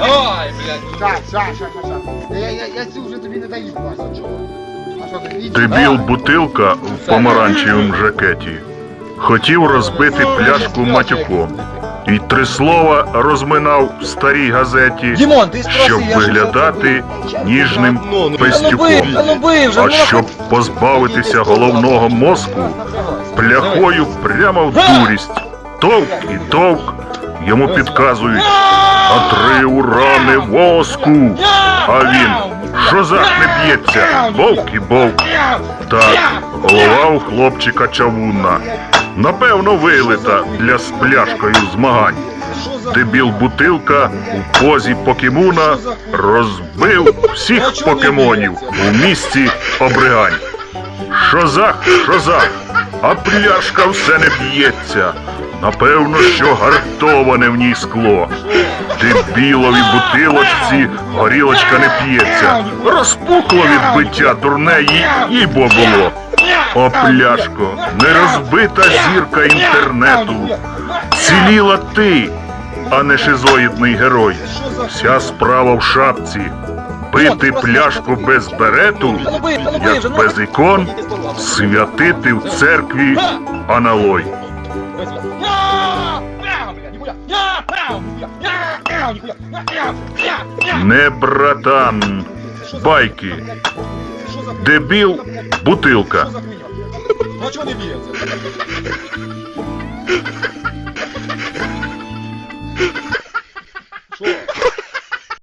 Ой, блядь. Щас, щас, щас, щас, щас. Я, я, я цю вже тобі не даю, Вася, чого? А що ти? Іди. Дебіл бутилка в помаранчевому жакеті. Хотів розбити пляшку матюком. І три слова розминав в старій газеті, Дімон, ти спроси, щоб я ж виглядати ніжним Та ну бий, пестюком. та ну бий вже, А ну щоб позбавитися головного мозку, пляхою прямо в дурість. Товк і товк йому підказують, а три урани воску. А він що зах не б'ється, вовк і вовк. Так, голова у хлопчика чавунна. Напевно, вилита для з пляшкою змагань. Дебіл бутилка у позі покемуна розбив всіх покемонів у місті обригань. Шозах, шозах, а пляшка все не б'ється. Напевно, що гартоване в ній скло. Дебілові бутилочці горілочка не п'ється. Розпухло від биття дурне їй, їй бо було. О, пляшко, не розбита зірка інтернету. Ціліла ти, а не шизоїдний герой. Вся справа в шапці. Пити пляшку без берету, Не братан, байки, дебіл, бутилка. Ну а чого не б'ється?